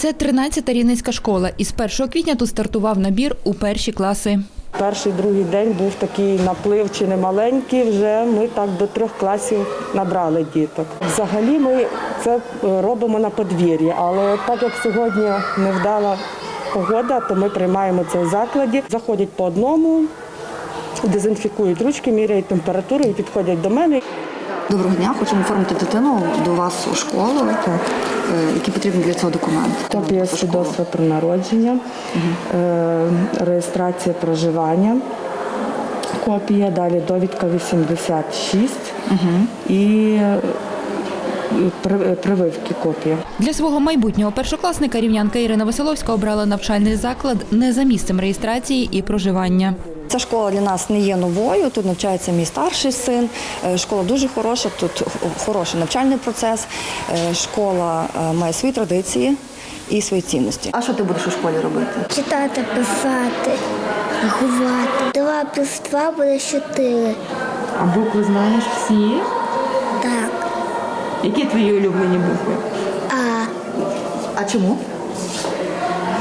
Це 13-та рівненська школа. Із 1 квітня тут стартував набір у перші класи. Перший другий день був такий наплив чи не маленький. Вже ми так до трьох класів набрали діток. Взагалі ми це е, робимо на подвір'ї, але так як сьогодні невдала погода, то ми приймаємо це в закладі. Заходять по одному, дезінфікують ручки, міряють температуру і підходять до мене. Доброго дня, хочемо оформити дитину до вас у школу. Так. Які потрібні для цього документи? Копія свідоцтва про народження, е, реєстрація проживання, копія, далі довідка 86 і е, прививки копія. Для свого майбутнього першокласника рівнянка Ірина Василовська обрала навчальний заклад не за місцем реєстрації і проживання. Ця школа для нас не є новою. Тут навчається мій старший син. Е, Школа дуже хороша, тут хороший навчальний процес. Е, Школа е, має свої традиції і свої цінності. А що ти будеш у школі робити? Читати, писати, рахувати. Два плюс два буде чотири. А букви знаєш всі? Так. Які твої улюблені букви? А. А чому?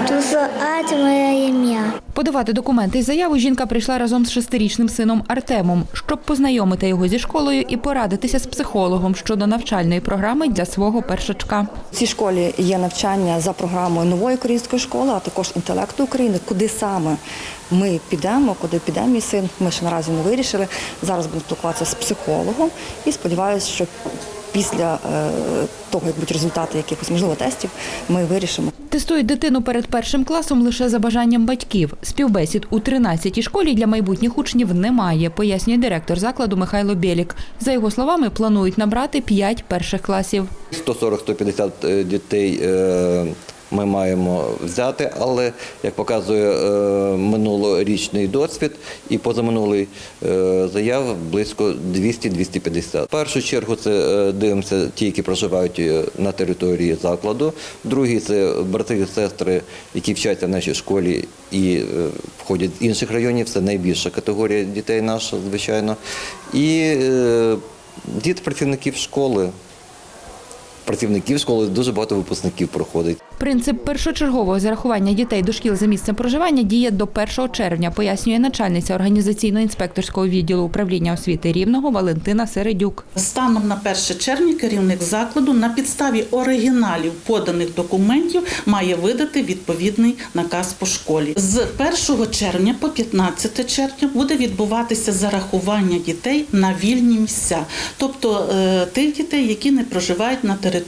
Тут А це моє ім'я. Подавати документи і заяву жінка прийшла разом з шестирічним сином Артемом, щоб познайомити його зі школою і порадитися з психологом щодо навчальної програми для свого першачка. В цій школі є навчання за програмою нової української школи, а також інтелекту України. Куди саме ми підемо, куди піде мій син, ми ще наразі не вирішили. Зараз будемо спілкуватися з психологом і сподіваюся, що після е, того, як будуть результати якихось можливо тестів, ми вирішимо. Тестують дитину перед першим класом лише за бажанням батьків. Співбесід у 13-й школі для майбутніх учнів немає, пояснює директор закладу Михайло Бєлік. За його словами, планують набрати 5 перших класів. 140-150 е, дітей е, ми маємо взяти, але як показує е, минулорічний досвід і позаминулий е, заяв близько 200-250. В першу чергу це е, дивимося ті, які проживають на території закладу. Другий це брати і сестри, які вчаться в нашій школі і входять з інших районів. Це найбільша категорія дітей наша, звичайно. І діти працівників школи працівників школи дуже багато випускників проходить. Принцип першочергового зарахування дітей до шкіл за місцем проживання діє до 1 червня, пояснює начальниця організаційно-інспекторського відділу управління освіти Рівного Валентина Середюк. Станом на 1 червня керівник закладу на підставі оригіналів поданих документів має видати відповідний наказ по школі. З 1 червня по 15 червня буде відбуватися зарахування дітей на вільні місця, тобто е, тих дітей, які не проживають на території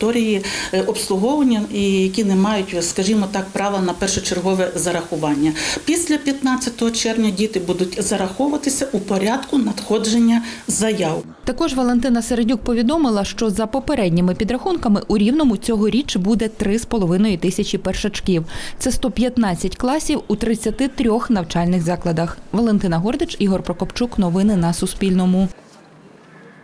е, обслуговування і які не мають, скажімо так, права на першочергове зарахування. Після 15 червня діти будуть зараховуватися у порядку надходження заяв. Також Валентина Середюк повідомила, що за попередніми підрахунками у Рівному цьогоріч буде 3,5 тисячі першачків. Це 115 класів у 33 навчальних закладах. Валентина Гордич, Ігор Прокопчук. Новини на Суспільному.